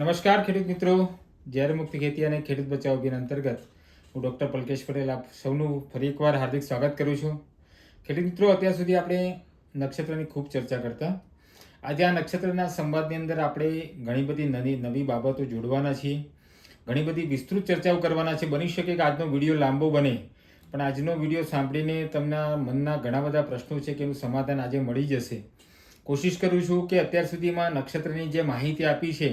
નમસ્કાર ખેડૂત મિત્રો. જ્યારે મુક્તિ ખેતી અને ખેડૂત બચાવ અભિયાન અંતર્ગત હું ડૉક્ટર પલકેશ પટેલ આપ સૌનું ફરી એકવાર હાર્દિક સ્વાગત કરું છું. ખેડૂત મિત્રો, અત્યાર સુધી આપણે નક્ષત્રની ખૂબ ચર્ચા કરતા. આજે આ નક્ષત્રના સંવાદની અંદર આપણે ઘણી બધી નવી નવી બાબતો જોડવાના છીએ. ઘણી બધી વિસ્તૃત ચર્ચાઓ કરવાના છે. બની શકે કે આજનો વીડિયો લાંબો બને, પણ આજનો વીડિયો સાંભળીને તમને મનના ઘણા બધા પ્રશ્નો છે કે એનું સમાધાન આજે મળી જશે. કોશિશ કરું છું કે અત્યાર સુધીમાં નક્ષત્રની જે માહિતી આપી છે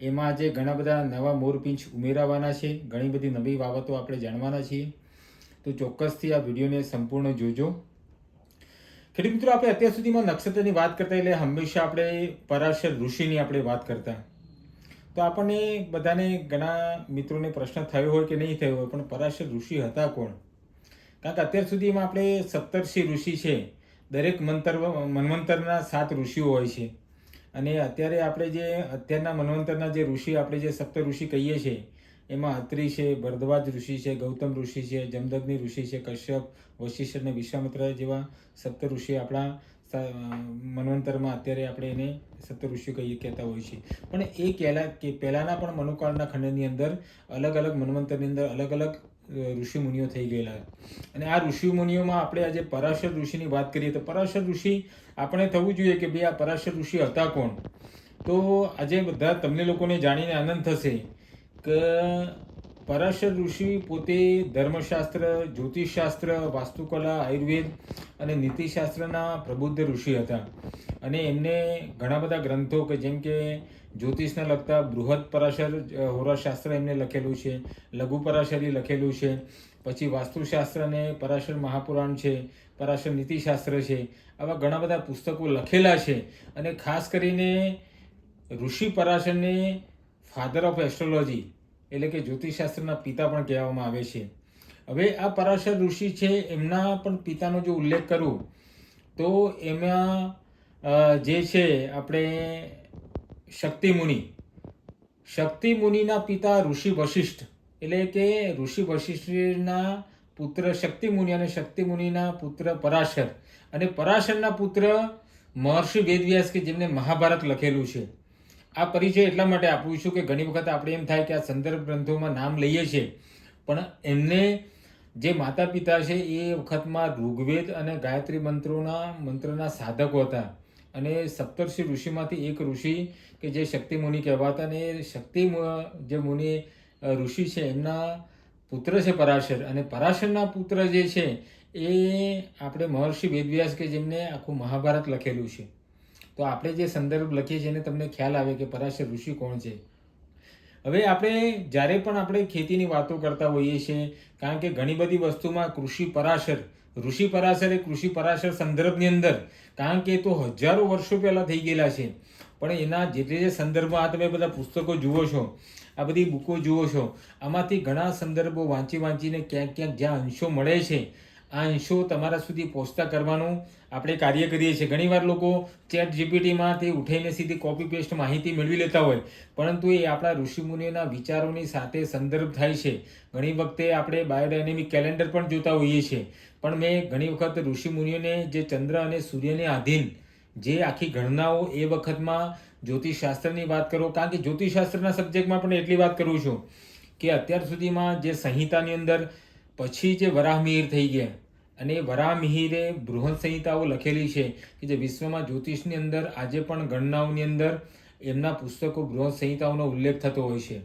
એમાં આજે ઘણા બધા નવા મોરપીંછ ઉમેરાવાના છે, ઘણી બધી નવી બાબતો આપણે જાણવાના છીએ. તો ચોક્કસથી આ વિડીયોને સંપૂર્ણ જોજો. ખેડૂત મિત્રો, આપણે અત્યાર સુધીમાં નક્ષત્રની વાત કરતા એટલે હંમેશા આપણે પરાશર ઋષિની આપણે વાત કરતા. તો આપણને બધાને ઘણા મિત્રોને પ્રશ્ન થયો હોય કે નહીં થયો હોય, પણ પરાશર ઋષિ હતા કોણ? કારણ કે અત્યાર સુધીમાં આપણે સપ્તર્ષિ ઋષિ છે. દરેક મંતર મન્વંતરના સાત ઋષિઓ હોય છે. અને અત્યારે આપણે જે અત્યારના મનવંતરના જે ઋષિ, આપણે જે સપ્ત ઋષિ કહીએ છીએ, એમાં અત્રિ છે, ભરદ્વાજ ઋષિ છે, ગૌતમ ઋષિ છે, જમદગ્નિ ઋષિ છે, કશ્યપ, વશિષ્ઠ અને વિશ્વામિત્ર જેવા સપ્ત ઋષિ આપણા મનવંતરમાં અત્યારે આપણે એને સપ્ત ઋષિ કહીએ, કહેતા હોઈએ છીએ પણ એ કહેલા કે પહેલાંના પણ મનુકાળના ખંડની અંદર અલગ અલગ મનવંતરની અંદર અલગ અલગ અ, ઋષિ મુનિઓ થઈ ગયેલા. અને આ ઋષિ મુનિઓમાં આપણે આજે પરાશર ઋષિની વાત કરીએ તો પરાશર ઋષિ આપણે થવું જોઈએ કે ભાઈ આ પરાશર ઋષિ હતા કોણ? તો આજે બધા તમને લોકોને જાણીને આનંદ થશે કે પરાશર ઋષિ પોતે ધર્મશાસ્ત્ર જ્યોતિષશાસ્ત્ર વાસ્તુકલા આયુર્વેદ અને નીતિશાસ્ત્રના પ્રબુદ્ધ ઋષિ હતા. અને એમને ઘણા બધા ગ્રંથો કે જેમ કે જ્યોતિષને લગતા બૃહદ પરાશર હોરાશાસ્ત્ર એમને લખેલું છે લઘુ પરાશરી લખેલું છે, પછી વાસ્તુશાસ્ત્રને પરાશર મહાપુરાણ છે, પરાશર નીતિશાસ્ત્ર છે, આવા ઘણા બધા પુસ્તકો લખેલા છે અને ખાસ કરીને ઋષિ પરાશરને ફાધર ઓફ એસ્ટ્રોલોજી એટલે કે જ્યોતિષશાસ્ત્રના પિતા પણ કહેવામાં આવે છે. હવે આ પરાશર ઋષિ છે એમના પણ પિતાનો જો ઉલ્લેખ કરું તો એમાં જે છે આપણે શક્તિ મુનિ શક્તિ મુનિના પિતા ઋષિ વશિષ્ઠ. એટલે કે ઋષિ વશિષ્ઠના પુત્ર શક્તિ મુનિ અને શક્તિ મુનિના પુત્ર પરાશર. અને પરાશરના પુત્ર મહર્ષિ વેદવ્યાસ કે જેમને મહાભારત લખેલું છે. આ પરિચય એટલા માટે આપું છું કે ઘણી વખત આપણે એમ થાય કે આ સંદર્ભ ગ્રંથોમાં નામ લઈએ છીએ પણ એમને જે માતા પિતા છે એ વખતમાં ઋગ્વેદ અને ગાયત્રી મંત્રોના, મંત્રના સાધકો હતા. અને સપ્તર્ષિ ઋષિમાંથી એક ઋષિ કે જે શક્તિ મુનિ કહેવાતા અને શક્તિ જે મુનિ ઋષિ છે, એમના પુત્ર છે પરાશર. અને પરાશરના પુત્ર જે છે, એ આપણે મહર્ષિ વેદવ્યાસ કે જેમને આખું મહાભારત લખેલું છે. તો આપણે જે સંદર્ભ લખીએ છીએ એને તમને ખ્યાલ આવે કે પરાશર ઋષિ કોણ છે. હવે આપણે જ્યારે પણ આપણે ખેતીની વાતો કરતા હોઈએ છીએ, કારણ કે ઘણી બધી વસ્તુમાં કૃષિ પરાશર ઋષિ પરાશર એ કૃષિ પરાશર સંદર્ભની અંદર, કારણ કે એ તો હજારો વર્ષો પહેલાં થઈ ગયેલા છે. પણ એના જે જે સંદર્ભમાં આ તમે બધા પુસ્તકો જુઓ છો, આ બધી બુકો જુઓ છો, આમાંથી ઘણા સંદર્ભો વાંચી વાંચીને ક્યાંક ક્યાંક જ્યાં અંશો મળે છે આ અંશો તમારા સુધી પહોંચતા કરવાનું આપણે કાર્ય કરીએ છીએ. ઘણીવાર લોકો ચેટ જીપીટીમાં તે ઉઠાઈને સીધી કોપી પેસ્ટ માહિતી મેળવી લેતા હોય, પરંતુ એ આપણા ઋષિમુનિઓના વિચારોની સાથે સંદર્ભ થાય છે. ઘણી વખતે આપણે બાયોડાયનેમિક કેલેન્ડર પણ જોતા હોઈએ છીએ. પણ મેં ઘણી વખત ઋષિમુનિઓને જે ચંદ્ર અને સૂર્યને આધીન જે આખી ગણનાઓ એ વખતમાં જ્યોતિષશાસ્ત્રની વાત કરો, કારણ કે જ્યોતિષશાસ્ત્રના સબ્જેક્ટમાં પણ એટલી વાત કરું છું કે અત્યાર સુધીમાં જે સંહિતાની અંદર પછી જે વરાહમિહિર થઈ ગયા અને વરામિહિરે વરાહમિહિરે બૃહદ સંહિતાઓ લખેલી છે કે જે વિશ્વમાં જ્યોતિષની અંદર આજે પણ ગણનાઓની અંદર એમના પુસ્તકો બૃહદ સંહિતાઓનો ઉલ્લેખ થતો હોય છે.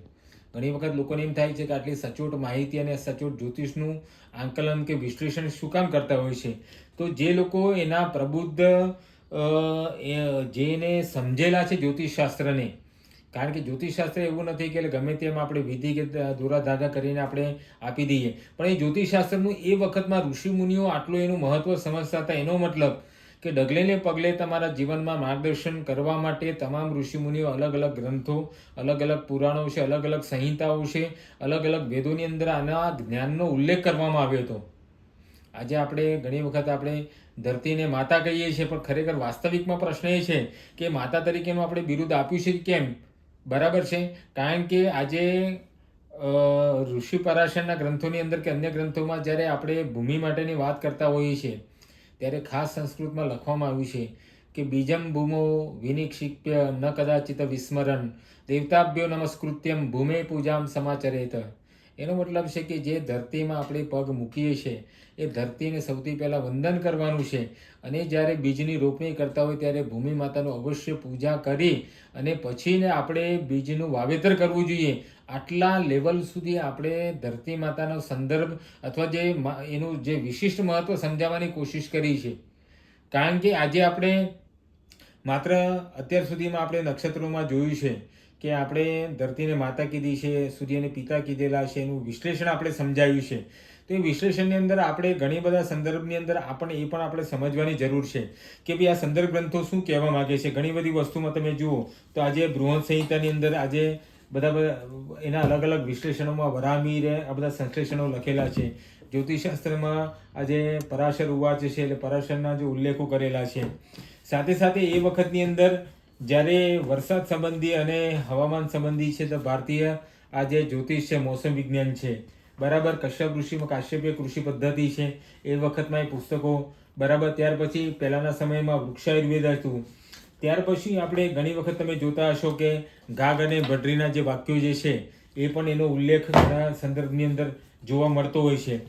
ઘણી વખત લોકોને એમ થાય છે કે આટલી સચોટ માહિતી અને સચોટ જ્યોતિષનું આંકલન કે વિશ્લેષણ શું કામ કરતા હોય છે? તો જે લોકો એના પ્રબુદ્ધ જેને સમજેલા છે જ્યોતિષશાસ્ત્રને કારણ કે જ્યોતિષશાસ્ત્ર એવું નથી કે ગમે તેમ આપણે વિધિ કે દોરા ધાગા કરીને આપણે આપી દઈએ. પણ એ જ્યોતિષશાસ્ત્રનું એ વખતમાં ઋષિમુનિઓ આટલું એનું મહત્વ સમજતા હતા એનો મતલબ કે ડગલે ને પગલે તમારા જીવનમાં માર્ગદર્શન કરવા માટે તમામ ઋષિમુનિઓ અલગ અલગ ગ્રંથો, અલગ અલગ પુરાણો છે, અલગ અલગ સંહિતાઓ છે, અલગ અલગ વેદોની અંદર આના જ્ઞાનનો ઉલ્લેખ કરવામાં આવ્યો હતો. આજે આપણે ઘણી વખત આપણે ધરતીને માતા કહીએ છીએ, પણ ખરેખર વાસ્તવિકમાં પ્રશ્ન એ છે કે માતા તરીકેનું આપણે બિરુદ આપ્યું છે કેમ? બરાબર છે? કારણ કે આજે ઋષિ પરાશરના ગ્રંથોની અંદર કે અન્ય ગ્રંથોમાં જ્યારે આપણે ભૂમિ માટેની વાત કરતા હોઈએ છીએ, ત્યારે ખાસ સંસ્કૃતમાં લખવામાં આવ્યું છે કે બીજમ ભૂમો વિનિક્ષિપ્ય ન કદાચિત વિસ્મરણ, દેવતાભ્યો નમસ્કૃત્યમ ભૂમે પૂજામ સમાચરેત. એનો મતલબ છે કે જે ધરતીમાં આપણે પગ મૂકીએ છીએ એ ધરતીને સૌથી પહેલાં વંદન કરવાનું છે. અને જ્યારે બીજની રોપણી કરતા હોય ત્યારે ભૂમિ માતાનું અવશ્ય પૂજા કરી અને પછીને આપણે બીજનું વાવેતર કરવું જોઈએ. આટલા લેવલ સુધી આપણે ધરતી માતાનો સંદર્ભ અથવા જે એનું જે વિશિષ્ટ મહત્વ સમજાવવાની કોશિશ કરી છે. કારણ કે આજે આપણે માત્ર અત્યાર સુધીમાં આપણે નક્ષત્રોમાં જોયું છે. કે આપણે ધરતીને માતા કીધી છે, સૂર્યને પિતા કીધેલા છે, એનું વિશ્લેષણ આપણે સમજાવ્યું છે. તો એ વિશ્લેષણની અંદર આપણે ઘણી બધા સંદર્ભની અંદર આપણને એ પણ આપણે સમજવાની જરૂર છે કે ભાઈ આ સંદર્ભ ગ્રંથો શું કહેવા માંગે છે? ઘણી બધી વસ્તુમાં તમે જુઓ તો આજે બૃહદ સંહિતાની અંદર આજે બધા બધા એના અલગ અલગ વિશ્લેષણોમાં વરામીરે આ બધા સંશ્લેષણો લખેલા છે. જ્યોતિષશાસ્ત્રમાં આજે પરાશર ઉવાચ છે એટલે પરાશરના જે ઉલ્લેખો કરેલા છે. સાથે સાથે એ વખતની અંદર જ્યારે વરસાદ સંબંધી અને હવામાન સંબંધી છે તો ભારતીય આ જે જ્યોતિષ છે, મોસમ વિજ્ઞાન છે. બરાબર, કશ્યપ ઋષિમાં કાશ્યપીય કૃષિ પદ્ધતિ છે, એ વખતમાં એ પુસ્તકો બરાબર. ત્યાર પછી પહેલાંના સમયમાં વૃક્ષાયુર્વેદ હતું. ત્યાર પછી આપણે ઘણી વખત તમે જોતા હશો કે ઘાગ અને ભડરીના જે વાક્યો જે છે, એ પણ એનો ઉલ્લેખ ઘણા સંદર્ભની અંદર જોવા મળતો હોય છે.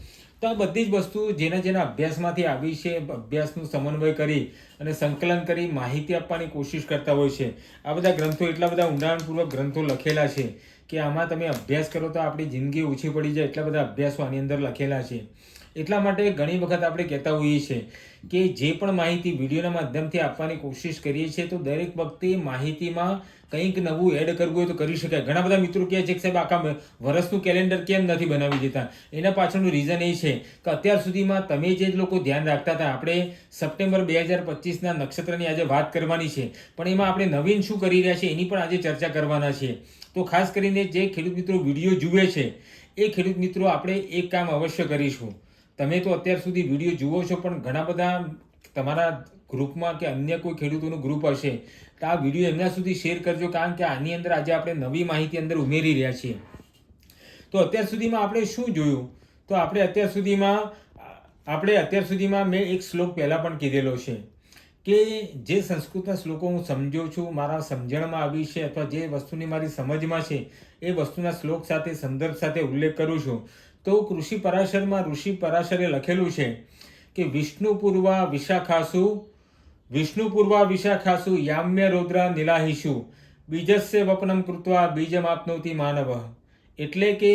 તો આ બધી જ વસ્તુ જેના જેના અભ્યાસમાંથી આવી છે, અભ્યાસનું સમન્વય કરી અને સંકલન કરી માહિતી આપવાની કોશિશ કરતા હોય છે. આ બધા ગ્રંથો, એટલા બધા ઊંડાણપૂર્વક ગ્રંથો લખેલા છે કે આમાં તમે અભ્યાસ કરો તો આપણી જિંદગી ઓછી પડી જાય, એટલા બધા અભ્યાસો આની અંદર લખેલા છે. એટલા માટે ઘણી વખત આપણે કહેતા હોઈએ છીએ કે જે પણ માહિતી વિડીયોના માધ્યમથી આપવાની કોશિશ કરીએ છીએ, તો દરેક વખતે માહિતીમાં કંઈક નવું એડ કરવું હોય તો કરી શકાય. ઘણા બધા મિત્રો કહે છે કે સાહેબ, આખા વર્ષનું કેલેન્ડર કેમ નથી બનાવી દેતા? એના પાછળનું રીઝન એ છે કે અત્યાર સુધીમાં તમે જે લોકો ધ્યાન રાખતા હતા, આપણે સપ્ટેમ્બર બે હજાર પચીસના નક્ષત્રની આજે વાત કરવાની છે, પણ એમાં આપણે નવીન શું કરી રહ્યા છીએ એની પણ આજે ચર્ચા કરવાના છે. તો ખાસ કરીને જે ખેડૂત મિત્રો વીડિયો જુએ છે, એ ખેડૂત મિત્રો આપણે એક કામ અવશ્ય કરીશું. તમે તો અત્યાર સુધી વીડિયો જુઓ છો, પણ ઘણા બધા તમારા ગ્રુપમાં કે અન્ય કોઈ ખેડૂતોનું ગ્રુપ હશે, તો આ વીડિયો એમના સુધી શેર કરજો, કારણ કે આની અંદર આજે આપણે નવી માહિતી અંદર ઉમેરી રહ્યા છીએ. તો અત્યાર સુધીમાં આપણે શું જોયું? તો આપણે અત્યાર સુધીમાં, આપણે અત્યાર સુધીમાં મેં એક શ્લોક પહેલાં પણ કીધેલો છે, કે જે સંસ્કૃતના શ્લોકો હું સમજો છું, મારા સમજણમાં આવી છે, અથવા જે વસ્તુની મારી સમજમાં છે, એ વસ્તુના શ્લોક સાથે, સંદર્ભ સાથે ઉલ્લેખ કરું છું. તો કૃષિ પરાશરમાં ઋષિ પરાશરે લખેલું છે કે વિષ્ણુપૂર્વા વિશાખાસુ વિષ્ણુપૂર્વા વિશાખાસુ યામ્ય રૌદ્રા નિલાહિષુ, બીજસ્ય વપનમ કૃત્વા બીજમ આપનોતી માનવ. એટલે કે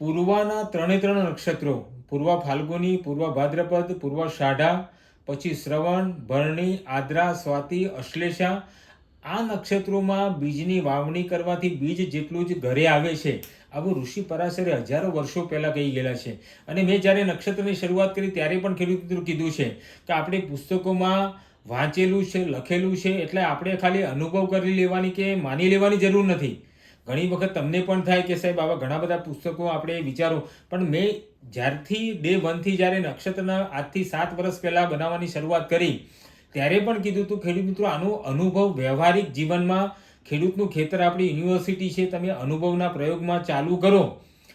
પૂર્વાના ત્રણે ત્રણ નક્ષત્રો, પૂર્વ ફાલ્ગુની, પૂર્વ ભાદ્રપદ, પૂર્વ શાઢા, પછી શ્રવણ, ભરણી, આદ્રા, સ્વાતિ, અશ્લેષા, આ નક્ષત્રોમાં બીજની વાવણી કરવાથી બીજ જેટલું જ ઘરે આવે છે. આવું ઋષિ પરાશરે હજારો વર્ષો પહેલાં કહી ગયેલા છે. અને મેં જ્યારે નક્ષત્રની શરૂઆત કરી ત્યારે પણ ખેડૂત કીધું છે કે આપણે પુસ્તકોમાં વાંચેલું છે, લખેલું છે, એટલે આપણે ખાલી અનુભવ કરી લેવાની કે માની લેવાની જરૂર નથી. ઘણી વખત તમને પણ થાય કે સાહેબ આવા ઘણા બધા પુસ્તકો આપણે વિચારો. પણ મેં જ્યારથી ડે વનથી જ્યારે નક્ષત્રના આજથી સાત વર્ષ પહેલાં બનાવવાની શરૂઆત કરી, ત્યારે પણ કીધું હતું, ખેડૂત મિત્રો, આનો અનુભવ વ્યવહારિક જીવનમાં ખેડૂતનું ખેતર આપણી યુનિવર્સિટી છે, તમે અનુભવના પ્રયોગમાં ચાલુ કરો.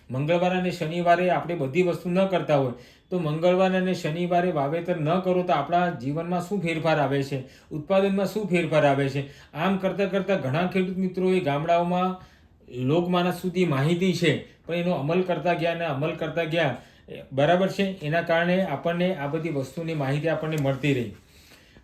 મંગળવાર અને શનિવારે આપણે બધી વસ્તુ ન કરતા હોય, તો મંગળવાર અને શનિવારે વાવેતર ન કરો તો આપણા જીવનમાં શું ફેરફાર આવે છે? ઉત્પાદનમાં શું ફેરફાર આવે છે? આમ કરતાં કરતાં ઘણા ખેડૂત મિત્રોએ ગામડાઓમાં લોકમાનસ સુધી માહિતી છે, પણ એનો અમલ કરતા ગયા અને અમલ કરતા ગયા. બરાબર છે? એના કારણે આપણને આ બધી વસ્તુની માહિતી આપણને મળતી રહી.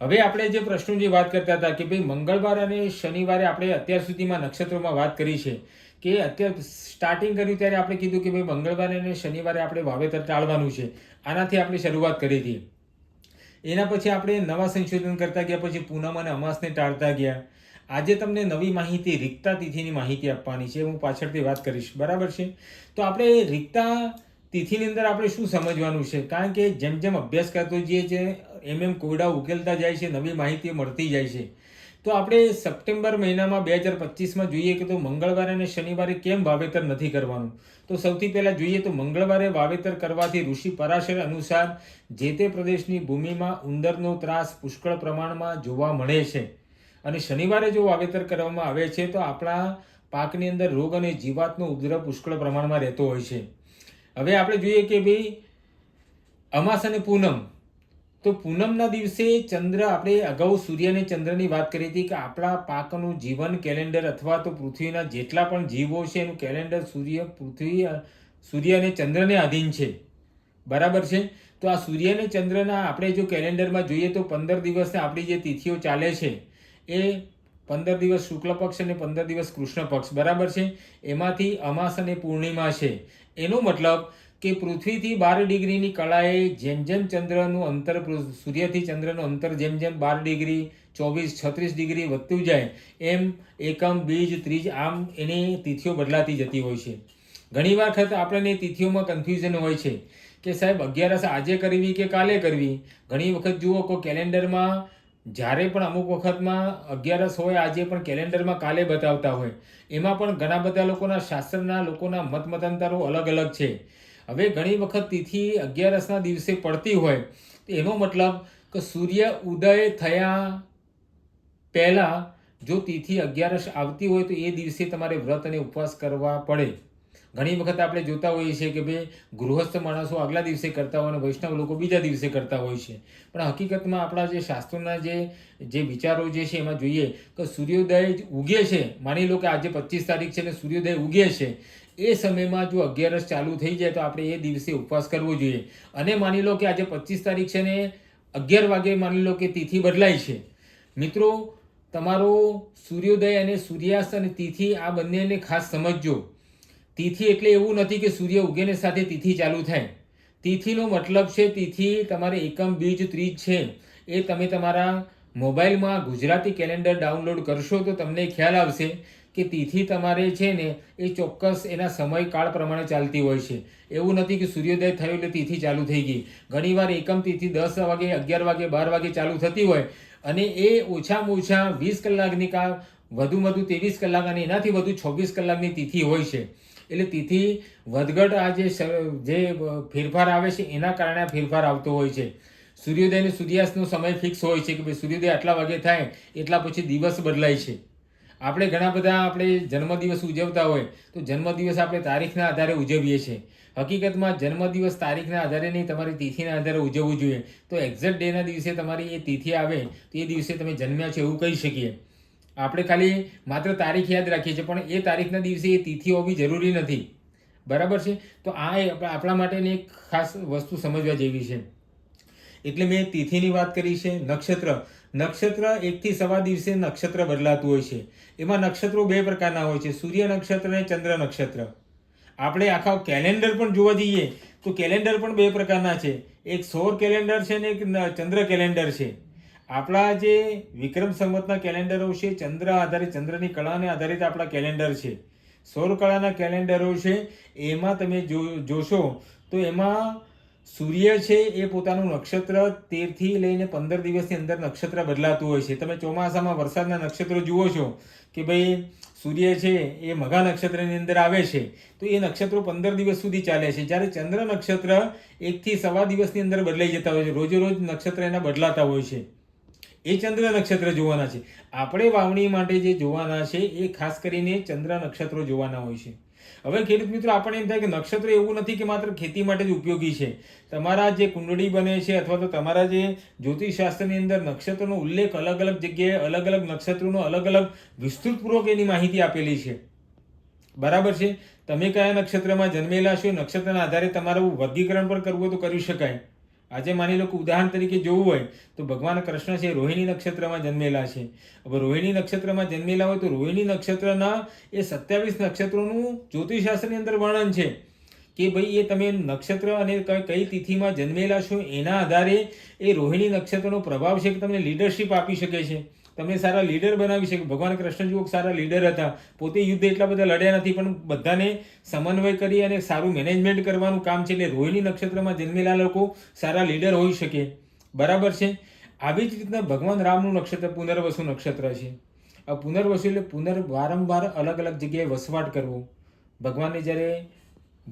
હવે આપણે જે પ્રશ્નોની વાત કરતા હતા કે ભાઈ મંગળવાર અને શનિવારે આપણે અત્યાર સુધીમાં નક્ષત્રોમાં વાત કરી છે કે અત્યાર સ્ટાર્ટિંગ કર્યું ત્યારે આપણે કીધું કે ભાઈ મંગળવારે અને શનિવારે આપણે વાવેતર ટાળવાનું છે. આનાથી આપણે શરૂઆત કરી હતી. એના પછી આપણે નવા સંશોધન કરતા ગયા, પછી પૂનમ અને અમાસને ટાળતા ગયા. આજે તમને નવી માહિતી, રિક્તા તિથિની માહિતી આપવાની છે. હું પાછળથી વાત કરીશ. બરાબર છે? તો આપણે રિક્તા તિથિની અંદર આપણે શું સમજવાનું છે? કારણ કે જેમ જેમ અભ્યાસ કરતો જઈએ છે, એમ એમ કોયડા ઉકેલતા જાય છે, નવી માહિતી મળતી જાય છે. તો આપણે સપ્ટેમ્બર મહિનામાં બે હજાર પચીસમાં જોઈએ કે તો મંગળવારે અને શનિવારે કેમ વાવેતર નથી કરવાનું? તો સૌથી પહેલાં જોઈએ તો મંગળવારે વાવેતર કરવાથી ઋષિ પરાશર અનુસાર જે તે પ્રદેશની ભૂમિમાં ઉંદરનો ત્રાસ પુષ્કળ પ્રમાણમાં જોવા મળે છે. અને શનિવારે જો વાવેતર કરવામાં આવે છે, તો આપણા પાકની અંદર રોગ અને જીવાતનો ઉપદ્રવ પુષ્કળ પ્રમાણમાં રહેતો હોય છે. હવે આપણે જોઈએ કે ભાઈ, અમાસ અને પૂનમ. તો પૂનમના દિવસે ચંદ્ર, આપણે અગાઉ સૂર્ય અને ચંદ્રની વાત કરી હતી કે આપણા પાકનું જીવન કેલેન્ડર અથવા તો પૃથ્વીના જેટલા પણ જીવો છે, એનું કેલેન્ડર સૂર્ય, પૃથ્વી સૂર્ય અને ચંદ્રને આધીન છે. બરાબર છે? તો આ સૂર્ય અને ચંદ્રના આપણે જો કેલેન્ડરમાં જોઈએ તો પંદર દિવસને આપણી જે તિથિઓ ચાલે છે, એ પંદર દિવસ શુક્લ પક્ષ અને પંદર દિવસ કૃષ્ણ પક્ષ બરાબર છે? એમાંથી અમાસ અને પૂર્ણિમા છે. એનો મતલબ કે પૃથ્વીથી બાર ડિગ્રીની કળાએ જેમ જેમ ચંદ્રનું અંતર સૂર્યથી ચંદ્રનું અંતર જેમ જેમ બાર ડિગ્રી, ચોવીસ, છત્રીસ ડિગ્રી વધતું જાય, એમ એકમ, બીજ, ત્રીજ આમ એની તિથિઓ બદલાતી જતી હોય છે. ઘણી વખત આપણને તિથિઓમાં કન્ફ્યુઝન હોય છે કે સાહેબ અગિયારસ આજે કરવી કે કાલે કરવી? ઘણી વખત જુઓ કે કેલેન્ડરમાં જ્યારે પણ અમુક વખતમાં અગિયારસ હોય, આજે પણ કેલેન્ડરમાં કાલે બતાવતા હોય. એમાં પણ ઘણા બધા લોકોના શાસ્ત્રના, લોકોના મત મતાંતરો અલગ અલગ છે. હવે ઘણી વખત તિથિ અગિયારસના દિવસે પડતી હોય, તો એનો મતલબ કે સૂર્ય ઉદય થયા પહેલાં જો તિથિ અગિયારસ આવતી હોય, તો એ દિવસે તમારે વ્રત અને ઉપવાસ કરવા પડે. ઘણી વખત આપણે જોતા હોઈએ છીએ કે ભાઈ ગૃહસ્થ માણસો આગલા દિવસે કરતા હોય અને વૈષ્ણવ લોકો બીજા દિવસે કરતા હોય છે. પણ હકીકતમાં આપણા જે શાસ્ત્રોના જે જે વિચારો જે છે એમાં જોઈએ કે સૂર્યોદય જ ઉગે છે. માની લો કે આજે પચીસ તારીખ છે અને સૂર્યોદય ઉગે છે. એ સમયમાં જો અગિયારસ ચાલુ થઈ જાય તો આપણે એ દિવસે ઉપવાસ કરવો જોઈએ. અને માની લો કે આજે પચીસ તારીખ છે ને અગિયાર વાગે માની લો કે તિથિ બદલાય છે. મિત્રો, તમારો સૂર્યોદય અને સૂર્યાસ્ત અને તિથિ આ બંનેને ખાસ સમજજો. તિથિ એટલે એવું નથી કે સૂર્ય ઉગેને સાથે તિથિ ચાલુ થાય. તિથિનો મતલબ છે તિથિ તમારે એકમ, બીજ, ત્રીજ છે. એ તમે તમારા મોબાઈલમાં ગુજરાતી કેલેન્ડર ડાઉનલોડ કરશો તો તમને ખ્યાલ આવશે કે તિથિ તમારે છે ને એ ચોક્કસ એના સમયકાળ પ્રમાણે ચાલતી હોય છે. એવું નથી કે સૂર્યોદય થયો એટલે તિથિ ચાલુ થઈ ગઈ. ઘણીવાર એકમ તિથિ દસ વાગે, અગિયાર વાગે, બાર વાગે ચાલુ થતી હોય અને એ ઓછામાં ઓછા વીસ કલાકની કા વધુ વધુ ત્રેવીસ કલાક અને એનાથી વધુ છવ્વીસ કલાકની તિથિ હોય છે. એટલે તિથિ વધઘટ આ જે ફેરફાર આવે છે, એના કારણે ફેરફાર આવતો હોય છે. સૂર્યોદય અને સૂર્યાસ્તનો સમય ફિક્સ હોય છે કે ભાઈ સૂર્યોદય આટલા વાગે થાય, એટલા પછી દિવસ બદલાય છે. આપણે ઘણા બધા આપણે જન્મદિવસ ઉજવતા હોય, તો જન્મદિવસ આપણે તારીખના આધારે ઉજવીએ છીએ. હકીકતમાં જન્મદિવસ તારીખના આધારે નહીં, તમારી તિથિના આધારે ઉજવવું જોઈએ. તો એક્ઝેક્ટ ડેના દિવસે તમારી એ તિથિ આવે, તો એ દિવસે તમે જન્મ્યા છો એવું કહી શકીએ. આપણે ખાલી માત્ર તારીખ યાદ રાખીએ છીએ, પણ એ તારીખના દિવસે એ તિથિ હોવી જરૂરી નથી. બરાબર છે? તો આ આપણા માટેની એક ખાસ વસ્તુ સમજવા જેવી છે. એટલે મેં તિથિની વાત કરી છે, નક્ષત્ર. નક્ષત્ર એકથી સવા દિવસે નક્ષત્ર બદલાતું હોય છે. એમાં નક્ષત્રો બે પ્રકારના હોય છે, સૂર્ય નક્ષત્ર અને ચંદ્ર નક્ષત્ર. આપણે આખા કેલેન્ડર પણ જોવા જઈએ, તો કેલેન્ડર પણ બે પ્રકારના છે. એક સૌર કેલેન્ડર છે ને એક ચંદ્ર કેલેન્ડર છે. આપણા જે વિક્રમ સંવતના કેલેન્ડરો છે, ચંદ્ર આધારિત, ચંદ્રની કળાને આધારિત આપણા કેલેન્ડર છે. સૌર કળાના કેલેન્ડરો છે, એમાં તમે જો, જોશો, તો એમાં સૂર્ય છે, એ પોતાનું નક્ષત્ર તેરથી લઈને પંદર દિવસની અંદર નક્ષત્ર બદલાતું હોય છે. તમે ચોમાસામાં વરસાદના નક્ષત્રો જુઓ છો કે ભાઈ સૂર્ય છે, એ મઘા નક્ષત્રની અંદર આવે છે. તો એ નક્ષત્રો પંદર દિવસ સુધી ચાલે છે. જ્યારે ચંદ્ર નક્ષત્ર એકથી સવા દિવસની અંદર બદલાઈ જતા હોય છે. રોજે રોજ નક્ષત્ર એના બદલાતા હોય છે. એ ચંદ્ર નક્ષત્ર જોવાના છે. આપણે વાવણી માટે જે જોવાના છે, એ ખાસ કરીને ચંદ્ર નક્ષત્રો જોવાના હોય છે. હવે ખેડૂત મિત્રો આપણે એમ થાય કે નક્ષત્ર એવું નથી કે માત્ર ખેતી માટે જ ઉપયોગી છે. તમારા જે કુંડળી બને છે અથવા તો તમારા જે જ્યોતિષશાસ્ત્રની અંદર નક્ષત્રનો ઉલ્લેખ અલગ અલગ જગ્યાએ અલગ અલગ નક્ષત્રોનો અલગ અલગ વિસ્તૃતપૂર્વક એની માહિતી આપેલી છે. બરાબર છે? તમે કયા નક્ષત્રમાં જન્મેલા છો? નક્ષત્રના આધારે તમારું વર્ગીકરણ પણ કરવું તો કરી શકાય. આજે માની લો કે ઉદાહરણ તરીકે જોવું હોય, તો ભગવાન કૃષ્ણ છે રોહિણી નક્ષત્રમાં જન્મેલા છે. હવે રોહિણી નક્ષત્રમાં જન્મેલા હોય તો રોહિણી નક્ષત્રના એ સત્યાવીસ નક્ષત્રોનું જ્યોતિષશાસ્ત્રની અંદર વર્ણન છે કે ભાઈ એ તમે નક્ષત્ર અને કઈ તિથિમાં જન્મેલા છો એના આધારે એ રોહિણી નક્ષત્રનો પ્રભાવ છે કે તમને લીડરશિપ આપી શકે છે. તમને સારા લીડર બનાવી શકે. ભગવાન કૃષ્ણ જુઓ સારા લીડર હતા. પોતે યુદ્ધ એટલા બધા લડ્યા નથી, પણ બધાને સમન્વય કરી અને સારું મેનેજમેન્ટ કરવાનું કામ છે. એટલે રોહિણી નક્ષત્રમાં જન્મેલા લોકો સારા લીડર હોઈ શકે. બરાબર છે? આવી જ રીતના ભગવાન રામનું નક્ષત્ર પુનર્વસુ નક્ષત્ર છે. આ પુનર્વસુ એટલે પુનર વારંવાર અલગ અલગ જગ્યાએ વસવાટ કરવો. ભગવાનને જ્યારે,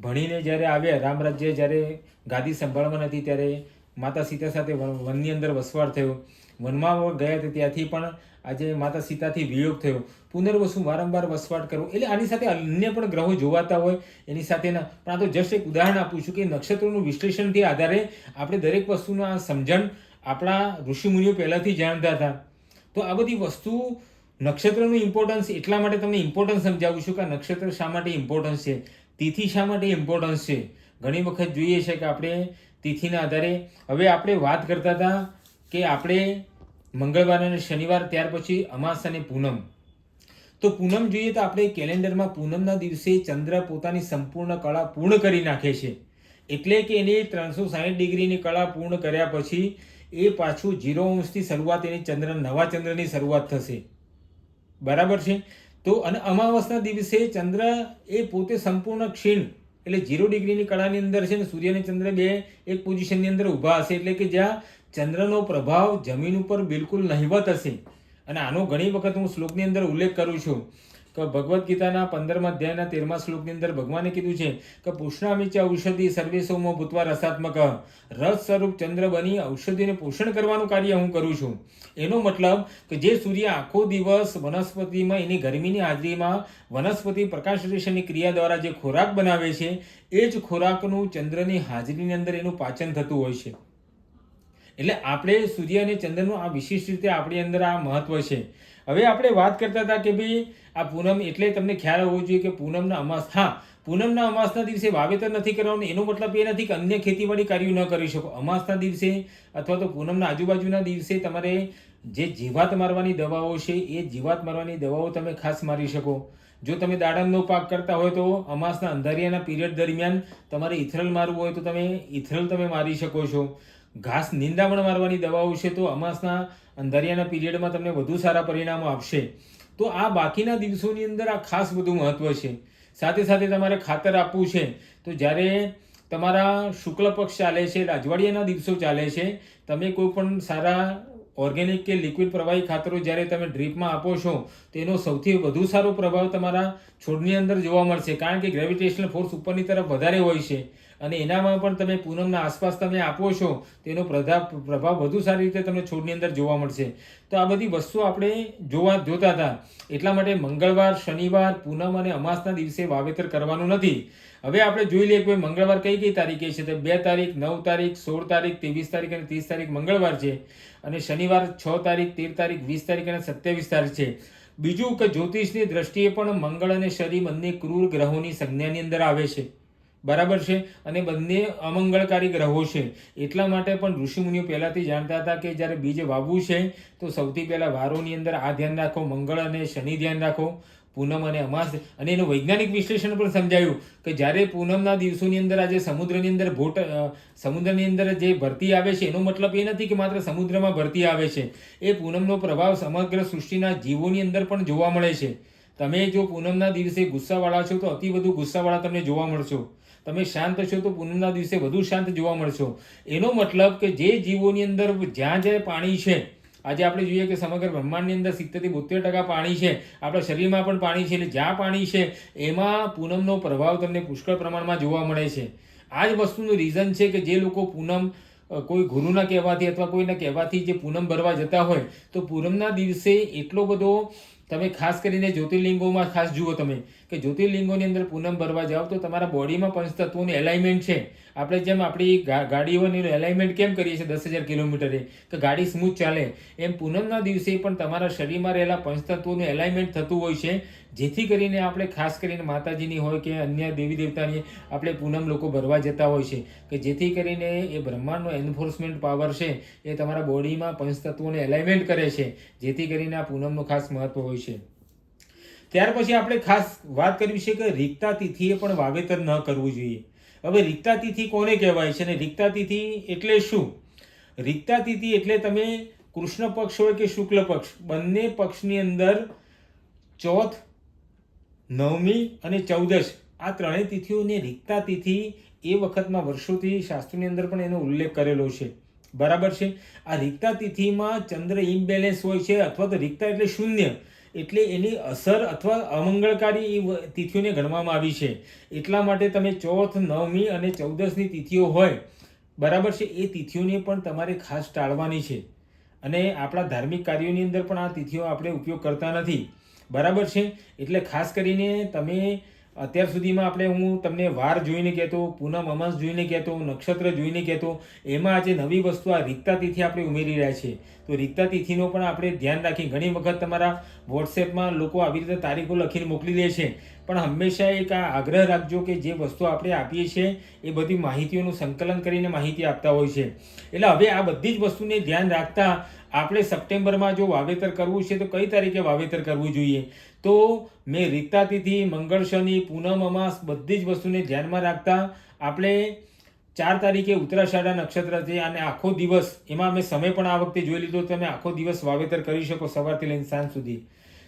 ભણીને જ્યારે આવ્યા, રામ રાજ્ય જ્યારે ગાદી સંભાળવા નથી, ત્યારે માતા સીતા સાથે વન- વનની અંદર વસવાટ થયો. વનમાં ગયા હતા ત્યાંથી પણ આજે માતા સીતાથી વિયોગ થયો. પુનર્વસુ વારંવાર વસવાટ કરવો. એટલે આની સાથે અન્ય પણ ગ્રહો જોવાતા હોય, એની સાથેના પણ આ તો જસ્ટ એક ઉદાહરણ આપું છું કે નક્ષત્રોનું વિશ્લેષણથી આધારે આપણે દરેક વસ્તુનું આ સમજણ આપણા ઋષિમુનિઓ પહેલાંથી જાણતા હતા. તો આ બધી વસ્તુ નક્ષત્રનું ઇમ્પોર્ટન્સ એટલા માટે તમને ઇમ્પોર્ટન્સ સમજાવું છું કે નક્ષત્ર શા માટે ઇમ્પોર્ટન્સ છે? તિથિ શા માટે ઇમ્પોર્ટન્સ છે? ઘણી વખત જોઈએ છે કે આપણે તિથિના આધારે હવે આપણે વાત કરતા હતા કે આપણે મંગળવાર અને શનિવાર ત્યાર પછી અમાસ અને પૂનમ. તો પૂનમ જોઈએ તો આપણે કેલેન્ડરમાં પૂનમના દિવસે ચંદ્ર પોતાની સંપૂર્ણ કળા પૂર્ણ કરી નાખે છે. એટલે કે એની ત્રણસો સાહીઠ ડિગ્રીની કળા પૂર્ણ કર્યા પછી એ પાછું જીરો અંશથી શરૂઆત એની ચંદ્ર, નવા ચંદ્રની શરૂઆત થશે. બરાબર છે? તો અને અમાવસના દિવસે ચંદ્ર એ પોતે સંપૂર્ણ ક્ષીણ, એટલે જીરો ડિગ્રીની કળાની અંદર છે ને સૂર્ય અને ચંદ્ર બે એક પોઝિશનની અંદર ઊભા હશે, એટલે કે જ્યાં ચંદ્રનો પ્રભાવ જમીન ઉપર બિલકુલ નહિવત હશે. અને આનો ઘણી વખત હું શ્લોકની અંદર ઉલ્લેખ કરું છું કે ભગવદ્ ગીતાના પંદરમા અધ્યાયના તેરમા શ્લોકની અંદર ભગવાને કીધું છે કે પુષ્ણામી ચ ઔષધિ સર્વેસોમો ભૂતવા રસાત્મક. રસ સ્વરૂપ ચંદ્ર બની ઔષધિને પોષણ કરવાનું કાર્ય હું કરું છું. એનો મતલબ કે જે સૂર્ય આખો દિવસ વનસ્પતિમાં એની ગરમીની હાજરીમાં વનસ્પતિ પ્રકાશરેષણની ક્રિયા દ્વારા જે ખોરાક બનાવે છે, એ જ ખોરાકનું ચંદ્રની હાજરીની અંદર એનું પાચન થતું હોય છે. એટલે આપણે સૂર્ય અને ચંદ્રનું આ વિશિષ્ટ રીતે આપણી અંદર આ મહત્વ છે. હવે આપણે વાત કરતા હતા કે ભાઈ આ પૂનમ એટલે તમને ખ્યાલ હોવો જોઈએ કે પૂનમના અમાસ, હા, પૂનમના અમાસના દિવસે વાવેતર નથી કરવાનું, એનો મતલબ એ નથી કે અન્ય ખેતીવાડી કાર્યો ન કરી શકો. અમાસના દિવસે અથવા તો પૂનમના આજુબાજુના દિવસે તમારે જે જીવાત મારવાની દવાઓ છે, એ જીવાત મારવાની દવાઓ તમે ખાસ મારી શકો. જો તમે દાડમનો પાક કરતા હોય તો અમાસના અંધારિયાના પીરિયડ દરમિયાન તમારે ઇથરલ મારવું હોય તો તમે ઇથરલ તમે મારી શકો છો. ઘાસ નિંદામણ મારવાની દવાઓ છે તો અમાસના અંધારિયાના પીરિયડમાં તમને વધુ સારા પરિણામો આપશે. તો આ બાકીના દિવસોની અંદર આ ખાસ બધું મહત્ત્વ છે. સાથે સાથે તમારે ખાતર આપવું છે. તો જ્યારે તમારા શુક્લ પક્ષ ચાલે છે, રાજવાડિયાના દિવસો ચાલે છે, તમે કોઈ પણ સારા ઓર્ગેનિક કે લિક્વિડ પ્રવાહી ખાતરો જ્યારે તમે ડ્રીપમાં આપો છો તેનો સૌથી વધુ સારો પ્રભાવ તમારા છોડની અંદર જોવા મળશે. કારણ કે ગ્રેવિટેશનલ ફોર્સ ઉપરની તરફ વધારે હોય છે. અને એનામાં પણ તમે પૂનમના આસપાસ તમે આપો છો, તેનો પ્રભાવ પ્રભાવ વધુ સારી રીતે તમને છોડની અંદર જોવા મળશે. તો આ બધી વસ્તુઓ આપણે જોવા, જોતા હતા. એટલા માટે મંગળવાર, શનિવાર, પૂનમ અને અમાસના દિવસે વાવેતર કરવાનું નથી. હવે આપણે જોઈ લઈએ કે મંગળવાર કઈ કઈ તારીખે છે? તો બે તારીખ, નવ તારીખ, સોળ તારીખ, ત્રેવીસ તારીખ અને ત્રીસ તારીખ મંગળવાર છે. અને શનિવાર છ તારીખ, તેર તારીખ, વીસ તારીખ અને સત્યાવીસ તારીખ છે. બીજું કે જ્યોતિષની દ્રષ્ટિએ પણ મંગળ અને શનિ બંને ક્રૂર ગ્રહોની સંજ્ઞાની અંદર આવે છે. બરાબર છે? અને બંને અમંગળકારી ગ્રહો છે. એટલા માટે પણ ઋષિમુનિઓ પહેલાંથી જાણતા હતા કે જ્યારે બીજ વાવવું છે, તો સૌથી પહેલાં વારોની અંદર આ ધ્યાન રાખો, મંગળ અને શનિ ધ્યાન રાખો, પૂનમ અને અમાસ. અને એનું વૈજ્ઞાનિક વિશ્લેષણ પણ સમજાયું કે જ્યારે પૂનમના દિવસોની અંદર આજે સમુદ્રની અંદર ભોટ સમુદ્રની અંદર જે ભરતી આવે છે, એનો મતલબ એ નથી કે માત્ર સમુદ્રમાં ભરતી આવે છે. એ પૂનમનો પ્રભાવ સમગ્ર સૃષ્ટિના જીવોની અંદર પણ જોવા મળે છે. તમે જો પૂનમના દિવસે ગુસ્સાવાળા છો, તો અતિ વધુ ગુસ્સાવાળા તમને જોવા મળશો. તમે શાંત છો તો પૂનમના દિવસે વધુ શાંત જોવા મળશો. એનો મતલબ કે જે જીવોની અંદર જ્યાં જ્યાં પાણી છે, આજે આપણે જોઈએ કે સમગ્ર બ્રહ્માંડની અંદર સિત્તેરથી બોતેર ટકા પાણી છે, આપણા શરીરમાં પણ પાણી છે, એટલે જ્યાં પાણી છે, એમાં પૂનમનો પ્રભાવ તમને પુષ્કળ પ્રમાણમાં જોવા મળે છે. આ જ વસ્તુનું રીઝન છે કે જે લોકો પૂનમ કોઈ ગુરુના કહેવાથી અથવા કોઈના કહેવાથી જે પૂનમ ભરવા જતા હોય, તો પૂનમના દિવસે એટલો બધો તમે ખાસ કરીને જ્યોતિર્લિંગોમાં ખાસ જુઓ તમે, કે જ્યોતિર્લિંગોની અંદર પૂનમ ભરવા જાઓ તો તમારા બોડીમાં પંચતત્વોનું એલાઇનમેન્ટ છે. આપણે જેમ આપણી ગાડીઓની એલાઇનમેન્ટ કેમ કરીએ છીએ દસ હજાર કિલોમીટરે, કે ગાડી સ્મૂથ ચાલે, એમ પૂનમના દિવસે પણ તમારા શરીરમાં રહેલા પંચતત્વોનું એલાઇનમેન્ટ થતું હોય છે. જેથી કરીને આપણે ખાસ કરીને માતાજીની હોય કે અન્ય દેવી દેવતાની આપણે પૂનમ લોકો ભરવા જતા હોય છે, કે જેથી કરીને એ બ્રહ્માંડનો એન્ફોર્સમેન્ટ પાવર છે, એ તમારા બોડીમાં પંચતત્વોને એલાઇમેન્ટ કરે છે, જેથી કરીને આ પૂનમનું ખાસ મહત્વ હોય છે. ત્યાર પછી આપણે ખાસ વાત કરવી છે કે રીક્તા તિથિએ પણ વાવેતર ન કરવું જોઈએ. હવે રીક્તા તિથિ કોને કહેવાય છે અને રીક્તા તિથિ એટલે શું? રીક્તા તિથિ એટલે તમે કૃષ્ણ પક્ષ હોય કે શુક્લ પક્ષ, બંને પક્ષની અંદર ચોથ નવમી અને ચૌદશ. આ ત્રણેય તિથિઓને રીક્તા તિથિ એ વખતમાં વર્ષોથી શાસ્ત્રોની અંદર પણ એનો ઉલ્લેખ કરેલો છે. બરાબર છે? આ રીક્તા તિથિમાં ચંદ્ર ઇમ્બેલેન્સ હોય છે અથવા તો રીક્તા એટલે શૂન્ય. એટલે એની અસર અથવા અમંગળકારી એ તિથિઓને ગણવામાં આવી છે. એટલા માટે તમે ચોથ, નવમી અને ચૌદસની તિથિઓ હોય. બરાબર છે? એ તિથિઓને પણ તમારે ખાસ ટાળવાની છે. અને આપણા ધાર્મિક કાર્યોની અંદર પણ આ તિથિઓ આપણે ઉપયોગ કરતા નથી. બરાબર છે? એટલે ખાસ કરીને તમે અત્યાર સુધીમાં આપણે હું તમને વાર જોઈને કહેતો, પૂનમ અમાસ જોઈને કહેતો, નક્ષત્ર જોઈને કહેતો, એમાં આજે નવી વસ્તુ આ રિક્તા તિથિ આપણે ઉમેરી રહ્યા છીએ. તો રિક્તા તિથિનો પણ આપણે ધ્યાન રાખી ઘણી વખત તમારા વોટ્સએપમાં લોકો આવી રીતે તારીખો લખીને મોકલી દે છે. પણ હંમેશા એક આ આગ્રહ રાખજો કે જે વસ્તુ આપણે આપીએ છીએ, એ બધી માહિતીઓનું સંકલન કરીને માહિતી આપતા હોય છે. એટલે હવે આ બધી જ વસ્તુને ધ્યાન રાખતા આપણે સપ્ટેમ્બરમાં જો વાવેતર કરવું છે, તો કઈ તારીખે વાવેતર કરવું જોઈએ? તો મેં રીતા તિથિ, મંગળ શનિ, પૂનમ, અમાસ બધી જ વસ્તુને ધ્યાનમાં રાખતા આપણે ચાર તારીખે ઉત્તરાષાઢા નક્ષત્ર છે અને આખો દિવસ, એમાં અમે સમય પણ આ વખતે જોઈ લીધો, તમે આખો દિવસ વાવેતર કરી શકો સવારથી લઈને સાંજ સુધી.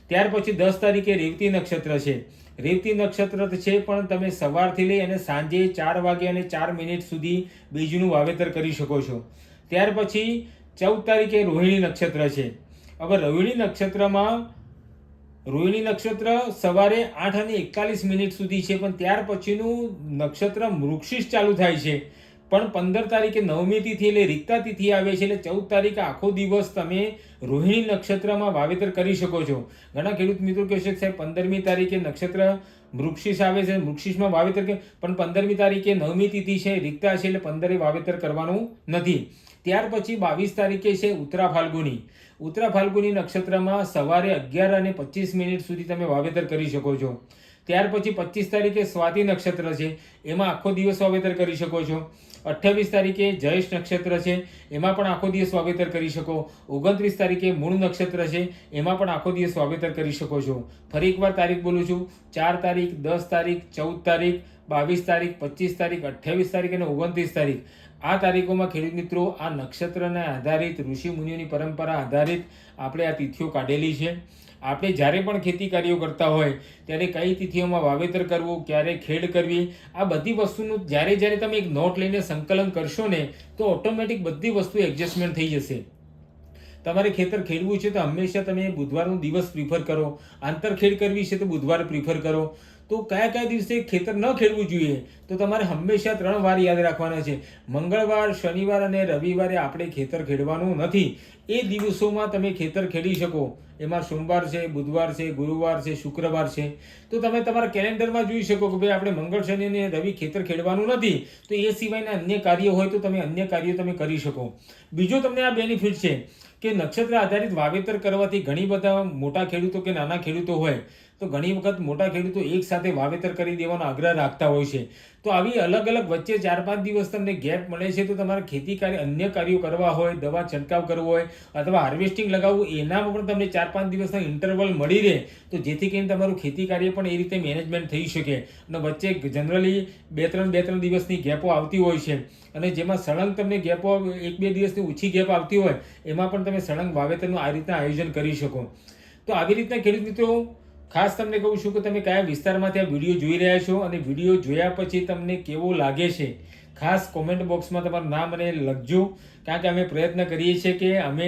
ત્યાર પછી દસ તારીખે રેવતી નક્ષત્ર છે. રેવતી નક્ષત્ર છે પણ તમે સવારથી લઈ અને સાંજે ચાર વાગે અને ચાર મિનિટ સુધી બીજનું વાવેતર કરી શકો છો. ત્યાર પછી ચૌદ તારીખે રોહિણી નક્ષત્ર છે. હવે રોહિણી નક્ષત્રમાં, રોહિણી નક્ષત્ર સવારે આઠ અને એકતાલીસ મિનિટ સુધી છે, પણ ત્યાર પછીનું નક્ષત્ર મૃક્ષિસ ચાલુ થાય છે. પણ પંદર તારીખે નવમી તિથિ એટલે રીક્તા તિથિ આવે છે, એટલે ચૌદ તારીખે આખો દિવસ તમે રોહિણી નક્ષત્રમાં વાવેતર કરી શકો છો. ઘણા ખેડૂત મિત્રો કહેશે સાહેબ, પંદરમી તારીખે નક્ષત્ર મૃક્ષિસ આવે છે મૃક્ષિસમાં વાવેતર પણ પંદરમી તારીખે નવમી તિથિ છે રીક્તા છે, એટલે પંદરે વાવેતર કરવાનું નથી. ત્યાર પછી બાવીસ તારીખે છે ઉત્તરા ફાલ્ગુની. ઉત્તરા ફાલ્ગુની નક્ષત્રમાં સવારે અગિયાર અને પચીસ મિનિટ સુધી તમે વાવેતર કરી શકો છો. ત્યાર પછી પચીસ તારીખે સ્વાતિ નક્ષત્ર છે, એમાં આખો દિવસ વાવેતર કરી શકો છો. અઠ્ઠાવીસ તારીખે જયેશ નક્ષત્ર છે, એમાં પણ આખો દિવસ વાવેતર કરી શકો. ઓગણત્રીસ તારીખે મૂળ નક્ષત્ર છે, એમાં પણ આખો દિવસ વાવેતર કરી શકો છો. ફરી એકવાર તારીખ બોલું છું. ચાર તારીખ, દસ તારીખ, ચૌદ તારીખ, બાવીસ તારીખ, પચીસ તારીખ, અઠ્યાવીસ તારીખ અને ઓગણત્રીસ તારીખ. આ તારીખોમાં ખેડૂત મિત્રો, આ નક્ષત્રને આધારિત, ઋષિ મુનિઓની પરંપરા આધારિત આપણે આ તિથિઓ કાઢેલી છે. આપણે જ્યારે પણ ખેતી કાર્યો કરતા હોય, ત્યારે કઈ તિથિઓમાં વાવેતર કરવું, ક્યારે ખેડ કરવી, આ બધી વસ્તુનું જ્યારે જ્યારે તમે એક નોટ લઈને સંકલન કરશો ને, તો ઓટોમેટિક બધી વસ્તુ એડજસ્ટમેન્ટ થઈ જશે. તમારે ખેતર ખેડવું છે તો હંમેશા તમે બુધવારનો દિવસ પ્રિફર કરો. આંતરખેડ કરવી છે તો બુધવારે પ્રિફર કરો. તો કયા કયા દિવસે ખેતર ન ખેડવું જોઈએ? તો તમારે હંમેશા ત્રણ વાર યાદ રાખવાના છે. મંગળવાર, શનિવાર અને રવિવારે આપણે ખેતર ખેડવાનું નથી. એ દિવસોમાં તમે ખેતર ખેડી શકો. એમાં સોમવાર છે, બુધવાર છે, ગુરુવાર છે, શુક્રવાર છે. તો તમે તમારા કેલેન્ડરમાં જોઈ શકો કે ભાઈ આપણે મંગળ, શનિ અને રવિ ખેતર ખેડવાનું નથી. તો એ સિવાયના અન્ય કાર્ય હોય તો તમે અન્ય કાર્યો તમે કરી શકો. બીજો તમને આ બેનિફિટ છે. કે નક્ષત્ર આધારિત વાવેતર કરવાથી ઘણી બધા મોટા ખેડૂતો કે નાના ખેડૂતો હોય તો ઘણી વખત મોટા ખેડૂતો એક સાથે વાવેતર કરી દેવાનો આગ્રહ રાખતા હોય છે. તો આવી અલગ અલગ વચ્ચે ચાર પાંચ દિવસ તમને ગેપ મળે છે તો તમારે ખેતી કાર્ય અન્ય કાર્યો કરવા હોય, દવા છંટકાવ કરવો હોય અથવા હાર્વેસ્ટિંગ લગાવવું એનામાં પણ તમને ચાર પાંચ દિવસના ઇન્ટરવલ મળી રહે તો જેથી કરીને તમારું ખેતી કાર્ય પણ એ રીતે મેનેજમેન્ટ થઈ શકે. અને વચ્ચે જનરલી બે ત્રણ બે ત્રણ દિવસની ગેપો આવતી હોય છે. અને જેમાં સળંગ તમને ગેપો એક બે દિવસની ઓછી ગેપ આવતી હોય, એમાં પણ તમે સળંગ વાવેતરનું આ રીતના આયોજન કરી શકો. તો આવી રીતના ખેડૂત મિત્રો ખાસ તમને કહું છું કે તમે કયા વિસ્તારમાંથી આ વીડિયો જોઈ રહ્યા છો અને વીડિયો જોયા પછી તમને કેવો લાગે છે, ખાસ કોમેન્ટ બોક્સમાં તમારું નામ અને લખજો, કારણ કે અમે પ્રયત્ન કરીએ છીએ કે અમે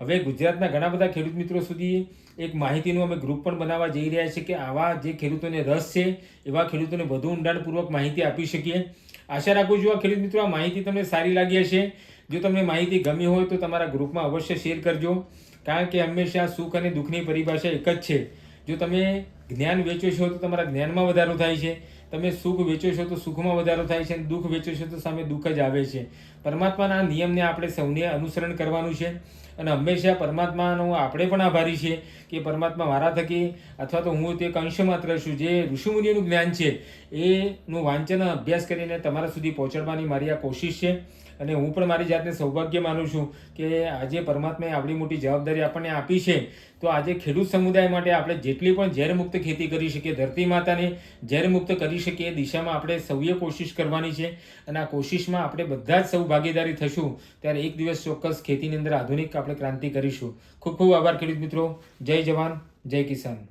હવે ગુજરાતના ઘણા બધા ખેડૂત મિત્રો સુધી એક માહિતીનું અમે ગ્રુપ પણ બનાવવા જઈ રહ્યા છીએ કે આવા જે ખેડૂતોને રસ છે, એવા ખેડૂતોને વધુ ઊંડાણપૂર્વક માહિતી આપી શકીએ. આશા રાખું છું આ ખેડૂત મિત્રો, આ માહિતી તમને સારી લાગી હશે. જો તમને માહિતી ગમી હોય તો તમારા ગ્રુપમાં અવશ્ય શેર કરજો, કારણ કે હંમેશા સુખ અને દુઃખની પરિભાષા એક જ છે. જો તમે જ્ઞાન વેચો છો તો તમારા જ્ઞાનમાં વધારો થાય છે. તમે સુખ વેચો છો તો સુખમાં વધારો થાય છે અને દુઃખ વેચો છો તો સામે દુઃખ જ આવે છે. પરમાત્માના નિયમને આપણે સૌને અનુસરણ કરવાનું છે અને હંમેશા પરમાત્માનો આપણે પણ આભારી છીએ કે પરમાત્મા મારા થકી અથવા તો હું તે અંશ માત્ર છું જે ઋષિમુનિઓનું જ્ઞાન છે, એનું વાંચન અભ્યાસ કરીને તમારા સુધી પહોંચાડવાની મારી આ કોશિશ છે. અને હું પણ મારી જાતને સૌભાગ્ય માનું છું કે આજે પરમાત્માએ આવડી મોટી જવાબદારી આપણને આપી છે. તો આજે ખેડૂત સમુદાય માટે આપણે જેટલી પણ ઝેરમુક્ત ખેતી કરી શકીએ, ધરતી માતાને ઝેરમુક્ત કરી શકીએ, એ દિશામાં આપણે સૌએ કોશિશ કરવાની છે અને આ કોશિશમાં આપણે બધા જ સૌ ભાગીદારી થશું. ત્યારે એક દિવસ ચોક્કસ ખેતીની અંદર આધુનિક આપણે ક્રાંતિ કરીશું. ખૂબ ખૂબ આભાર ખેડૂત મિત્રો. જય જવાન, જય કિસાન.